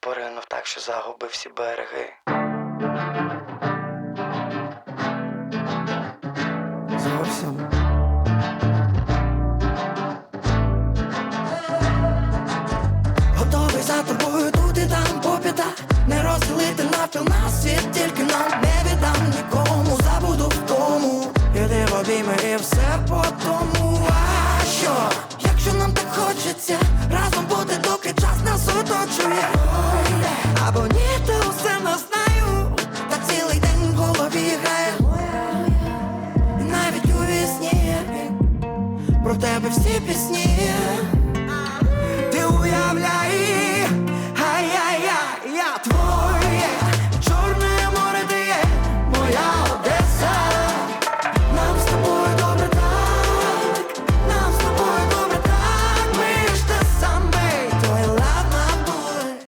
поринув так, що загубив всі береги. Зовсім. Готовий за тобою тут і там по п'ятах Не розділити навпіл на світ, тільки нам не віддам нікому, забуду в тому. Іди в обійми і все по тому. А що, якщо нам так хочеться Разом бути, доки час нас оточує Або ні, то усе не знаю. Та цілий день в голові грає. Навіть у вісні. Про тебе всі пісні